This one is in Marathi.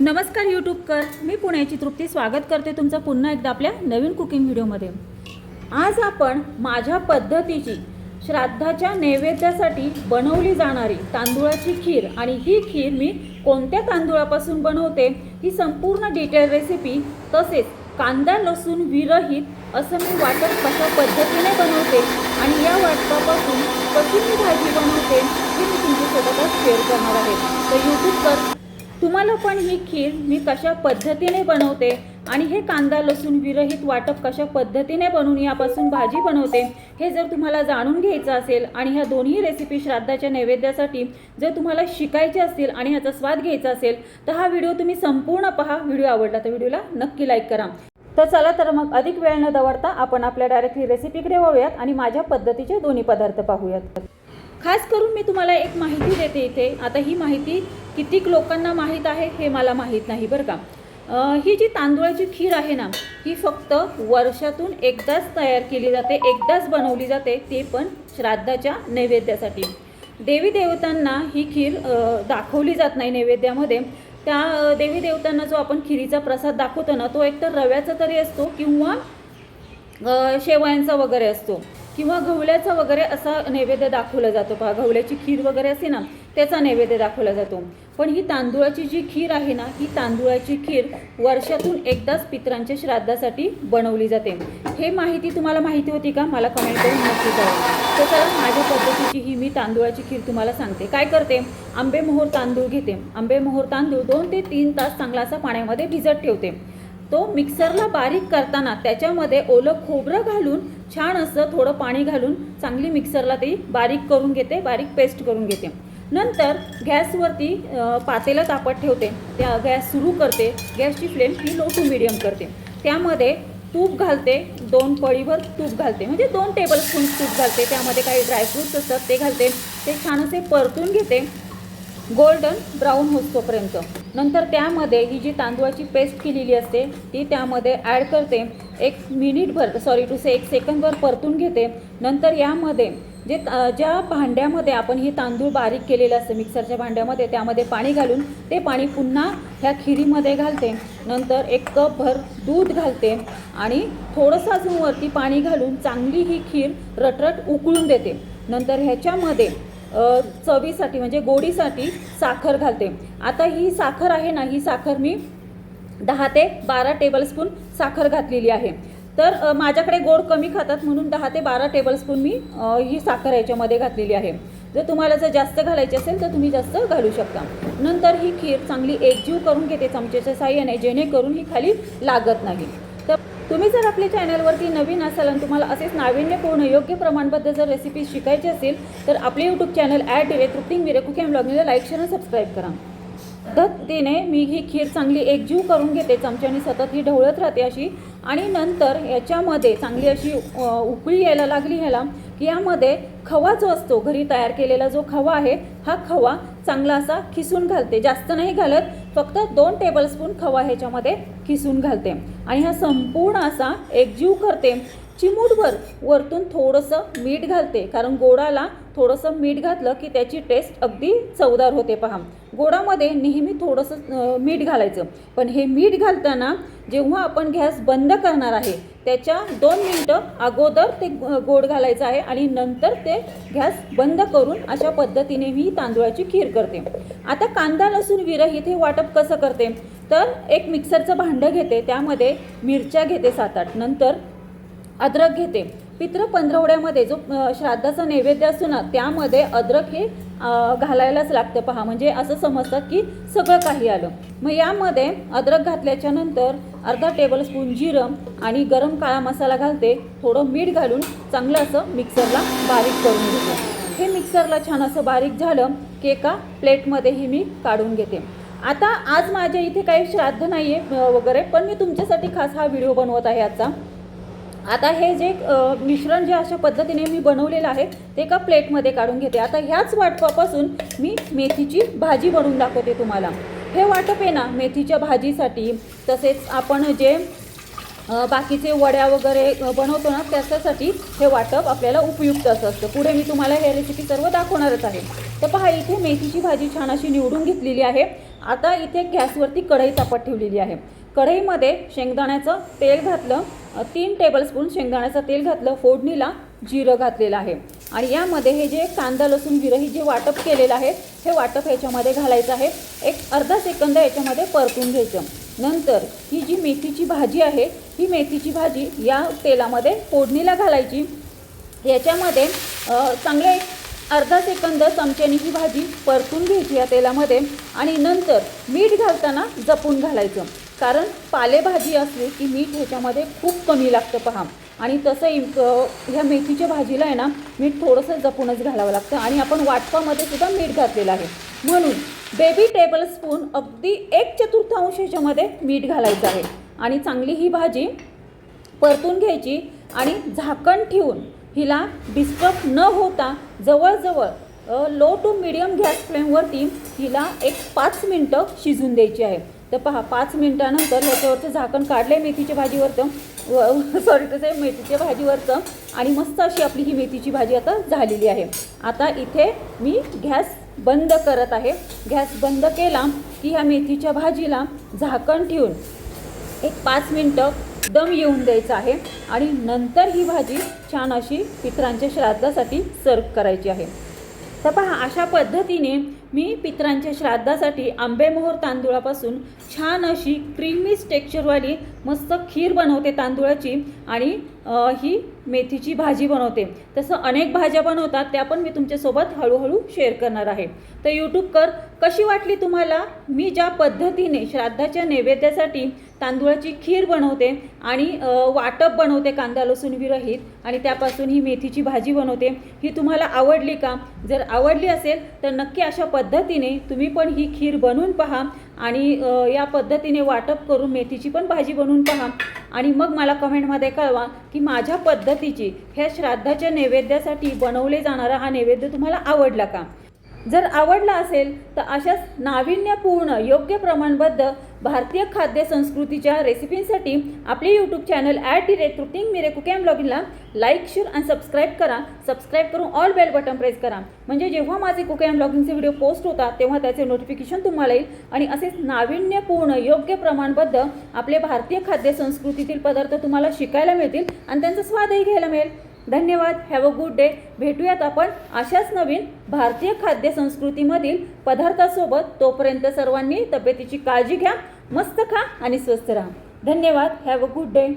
नमस्कार यूट्यूबकर मी पुण्याची तृप्ती. स्वागत करते तुमचं पुन्हा एकदा आपल्या नवीन कुकिंग व्हिडिओमध्ये आज आपण माझ्या पद्धतीची श्राद्धाच्या नैवेद्यासाठी बनवली जाणारी तांदूळाची खीर. आणि ही खीर मी कोणत्या तांदूळापासून बनवते ही संपूर्ण डिटेल रेसिपी तसेच कांदा लसूण विरहित असं मी वाटप कशा पद्धतीने बनवते आणि या वाटपापासून कशी मी भाजी बनवते हे मी तुमच्यासोबतच शेअर करणार आहे. तर यूट्यूबवर तुम्हाला पण ही खीर मी कशा पद्धतीने बनवते आणि हे कांदा लसूण विरहित वाटप कशा पद्धतीने बनवून यापासून भाजी बनवते हे जर तुम्हाला जाणून घ्यायचं असेल आणि ह्या दोन्ही रेसिपी श्राद्धाच्या नैवेद्यासाठी जर तुम्हाला शिकायचे असतील आणि ह्याचा स्वाद घ्यायचा असेल तर हा व्हिडिओ तुम्ही संपूर्ण पहा. व्हिडिओ आवडला तर व्हिडिओला नक्की लाईक करा. तर चला तर मग अधिक वेळ न दवडता आपण आपल्या डायरेक्टली रेसिपीकडे वळूयात आणि माझ्या पद्धतीचे दोन्ही पदार्थ पाहूयात. खास करून मी तुम्हाला एक माहिती देते इथे. आता ही माहिती कितीक लोकांना माहीत आहे हे मला माहीत नाही बरं का. ही जी तांदूळाची खीर आहे ना ही फक्त वर्षातून एकदाच तयार केली जाते एकदाच बनवली जाते ते पण श्राद्धाच्या नैवेद्यासाठी. देवी देवतांना ही खीर दाखवली जात नाही नैवेद्यामध्ये. त्या देवी देवतांना जो आपण खिरीचा प्रसाद दाखवतो ना तो एकतर रव्याचा तरी असतो किंवा शेवयांचा वगैरे असतो. किंवा गव्हल्याचा वगैरे असा नैवेद्य दाखवला जातो. पहा गवल्याची खीर वगैरे असते ना त्याचा नैवेद्य दाखवला जातो. पण ही तांदूळाची जी खीर आहे ना ही तांदूळाची खीर वर्षातून एकदाच पितरांच्या श्राद्धासाठी बनवली जाते. हे माहिती तुम्हाला माहिती होती का? मला कमेंट करून नक्की करा तर चला माझ्या पद्धतीची ही मी तांदूळाची खीर तुम्हाला सांगते. काय करते? आंबेमोहोर तांदूळ घेते. आंबेमोहोर तांदूळ दोन ते तीन तास चांगला असा पाण्यामध्ये भिजत ठेवते. तो मिक्सरला बारीक करताना त्याच्यामध्ये ओलं खोबरं घालून छान असं थोडं पाणी घालून चांगली मिक्सरला ती बारीक करून घेते बारीक पेस्ट करून घेते. नंतर गॅसवरती पातेलं तापत ठेवते. त्या गॅस सुरू करते. गॅसची फ्लेम ही लो टू मिडियम करते. त्यामध्ये तूप घालते. दोन पळीवर तूप घालते. म्हणजे दोन टेबलस्पून तूप घालते. त्यामध्ये काही ड्रायफ्रूट्स असतात ते घालते. ते छान असे परतून घेते. गोल्डन ब्राऊन होतोपर्यंत नंतर त्यामध्ये ही जी तांदूळाची पेस्ट केलेली असते ती त्यामध्ये ॲड करते. एक मिनिटभर सॉरी टू से एक सेकंदभर परतून घेते. नंतर यामध्ये जे ज्या भांड्यामध्ये आपण ही तांदूळ बारीक केलेलं असतं मिक्सरच्या भांड्यामध्ये त्यामध्ये पाणी घालून ते पाणी पुन्हा ह्या खिरीमध्ये घालते. नंतर एक कपभर दूध घालते आणि थोडंसं अजून वरती पाणी घालून चांगली ही खीर रटरट उकळून देते. नंतर ह्याच्यामध्ये चवीसाठी म्हणजे गोडीसाठी साखर घालते. आता ही साखर आहे ना ही साखर मी दहा ते बारा टेबलस्पून साखर घातलेली आहे. तर माझ्याकडे गोड कमी खातात म्हणून दहा ते बारा टेबलस्पून मी ही साखर याच्यामध्ये घातलेली आहे. जर तुम्हाला जर जास्त घालायची असेल तर तुम्ही जास्त घालू शकता. नंतर ही खीर चांगली एकजीव करून घेते चमच्याच्या साह्याने जेणेकरून ही खाली लागत नाही. तुम्ही जर आपल्या चॅनलवरती नवीन असाल आणि तुम्हाला असेच नाविन्यपूर्ण योग्य प्रमाणबद्ध जर रेसिपी शिकायची असेल तर आपले यूट्यूब चॅनल ॲड डिरे तृप्तिंग विरे कुकिंग ब्लॉगला लाईक शेअर आणि सबस्क्राईब करा. पद्धतीने मी ही खीर चांगली एकजीव करून घेते चमच्याने सतत ही ढवळत राहते अशी. आणि नंतर याच्यामध्ये चांगली अशी उकळी यायला लागली ह्याला की यामध्ये खवा जो असतो घरी तयार केलेला जो खवा आहे हा खवा चांगला असा खिसून घालते. जास्त नाही घालत फक्त दोन टेबलस्पून खवा ह्याच्यामध्ये खिसून घालते. आणि हा संपूर्ण असा एकजीव करते. चिमूटभर वरतून थोडंसं मीठ घालते. कारण गोडाला थोडंसं मीठ घातलं की त्याची टेस्ट अगदी चवदार होते पहा. गोडामध्ये नेहमी थोडंसं मीठ घालायचं. पण हे मीठ घालताना जेव्हा आपण गॅस बंद करणार आहे त्याच्या दोन मिनटं अगोदर ते गोड घालायचं आहे आणि नंतर ते गॅस बंद करून अशा पद्धतीने मी तांदूळाची खीर करते. आता कांदा लसूण विरहित हे वाटप कसं करते? तर एक मिक्सरचं भांडं घेते. त्यामध्ये मिरच्या घेते सात आठ. नंतर अद्रक घेते. पित्र पंधरवड्यामध्ये जो श्राद्धाचा नैवेद्य असतो ना त्यामध्ये अद्रक हे घालायलाच लागतं पहा. म्हणजे असं समजतात की सगळं काही आलं. मग यामध्ये अद्रक घातल्याच्या नंतर अर्धा टेबलस्पून जिरं आणि गरम काळा मसाला घालते. थोडं मीठ घालून चांगलं असं मिक्सरला बारीक करून घेते. हे मिक्सरला छान असं बारीक झालं की एका प्लेटमध्येही मी काढून घेते. आता आज माझ्या इथे काही श्राद्ध नाही आहे वगैरे पण मी तुमच्यासाठी खास हा व्हिडिओ बनवत आहे आजचा. आता हे जे मिश्रण जे अशा पद्धतीने मी बनवलेलं आहे ते एका प्लेटमध्ये काढून घेते. आता ह्याच वाटपापासून मी मेथीची भाजी बनवून दाखवते तुम्हाला. हे वाटप आहे ना मेथीच्या भाजीसाठी तसेच आपण जे बाकीचे वड्या वगैरे बनवतो ना त्याच्यासाठी हे वाटप आपल्याला उपयुक्त असं असतं. पुढे मी तुम्हाला हे रेसिपी सर्व दाखवणारच आहे. तर पहा इथे मेथीची भाजी छान अशी निवडून घेतलेली आहे. आता इथे गॅसवरती कढई तापत ठेवलेली आहे. कढईमध्ये शेंगदाण्याचं तेल घातलं तीन टेबलस्पून शेंगदाण्याचं तेल घातलं फोडणीला जिरं घातलेलं आहे. आणि यामध्ये हे जे कांदा लसूण जिरं ही जे वाटप केलेलं आहे हे वाटप ह्याच्यामध्ये घालायचं आहे. एक अर्धा सेकंद याच्यामध्ये परतून घ्यायचं. नंतर ही जी मेथीची भाजी आहे ही मेथीची भाजी या तेलामध्ये फोडणीला घालायची. याच्यामध्ये चांगले एक अर्धा सेकंद चमच्याने ही भाजी परतून घ्यायची या तेलामध्ये. आणि नंतर मीठ घालताना जपून घालायचं. कारण पालेभाजी असली की मीठ ह्याच्यामध्ये खूप कमी लागतं पहा. आणि तसं इम- ह्या मेथीच्या भाजीला आहे ना मीठ थोडंसं जपूनच घालावं लागतं आणि आपण वाटपामध्ये सुद्धा मीठ घातलेलं आहे. म्हणून बेबी टेबल स्पून अगदी एक चतुर्थांश ह्याच्यामध्ये मीठ घालायचं आहे. आणि चांगली ही भाजी परतून घ्यायची आणि झाकण ठेवून हिला डिस्टर्ब न होता जवळजवळ लो टू मिडियम गॅस फ्लेमवरती हिला एक पाच मिनटं शिजून द्यायची आहे. तर पहा पाच मिनटानंतर ह्याच्यावरचं झाकण काढलं आहे मेथीच्या भाजीवरचं सॉरी तसे मेथीच्या भाजीवरचं. आणि मस्त अशी आपली ही मेथीची भाजी आता झालेली आहे. आता इथे मी गॅस बंद करत आहे. गॅस बंद केला की ह्या मेथीच्या भाजीला झाकण ठेवून एक पाच मिनटं दम येऊन द्यायचा आहे. आणि नंतर ही भाजी छान अशी पित्रांच्या श्राद्धासाठी सर्व करायची आहे. तर पहा अशा पद्धतीने मी पितरांच्या श्राद्धासाठी आंबेमोहर तांदूळापासून छान अशी क्रीमी टेक्स्चरवाली मस्त खीर बनवते तांदूळाची आणि ही मेथीची भाजी बनवते. तसं अनेक भाज्या बनवतात त्या पण मी तुमच्यासोबत हळूहळू शेअर करणार आहे. तर यूट्यूब कर कशी वाटली तुम्हाला? मी ज्या पद्धतीने श्राद्धाच्या नैवेद्यासाठी तांदूळाची खीर बनवते आणि वाटप बनवते कांदा लसूण विरहित आणि त्यापासून ही मेथीची भाजी बनवते. ही तुम्हाला आवडली का? जर आवडली असेल तर नक्की अशा पद्धतीने तुम्ही पण ही खीर बनवून पहा आणि या पद्धतीने वाटप करून मेथीची पण भाजी बनवून पहा. आणि मग मला कमेंटमध्ये कळवा की माझ्या पद्धतीची ह्या श्राद्धाच्या नैवेद्यासाठी बनवले जाणारा हा नैवेद्य तुम्हाला आवडला का? जर आवडला असेल तर अशाच नाविन्यपूर्ण योग्य प्रमाणबद्ध भारतीय खाद्य संस्कृतीच्या रेसिपींसाठी आपले YouTube channel at the rate cooking मिरे कुकॅम ब्लॉगिंगला लाईक शेअर आणि सबस्क्राईब करा. सबस्क्राईब करून ऑल बेल बटन प्रेस करा. म्हणजे जेव्हा माझे कुकॅम ब्लॉगिंगचे व्हिडिओ पोस्ट होतात तेव्हा त्याचे नोटिफिकेशन तुम्हाला येईल. आणि असेच नाविन्यपूर्ण योग्य प्रमाणबद्ध आपले भारतीय खाद्य संस्कृतीतील पदार्थ तुम्हाला शिकायला मिळतील आणि त्यांचा स्वादही घ्यायला मिळेल. धन्यवाद. हॅव अ गुड डे भेटूयात आपण अशाच नवीन भारतीय खाद्य संस्कृतीमधील पदार्थासोबत. तोपर्यंत सर्वांनी तब्येतीची काळजी घ्या. मस्त खा आणि स्वस्त राहा. धन्यवाद. Have a good day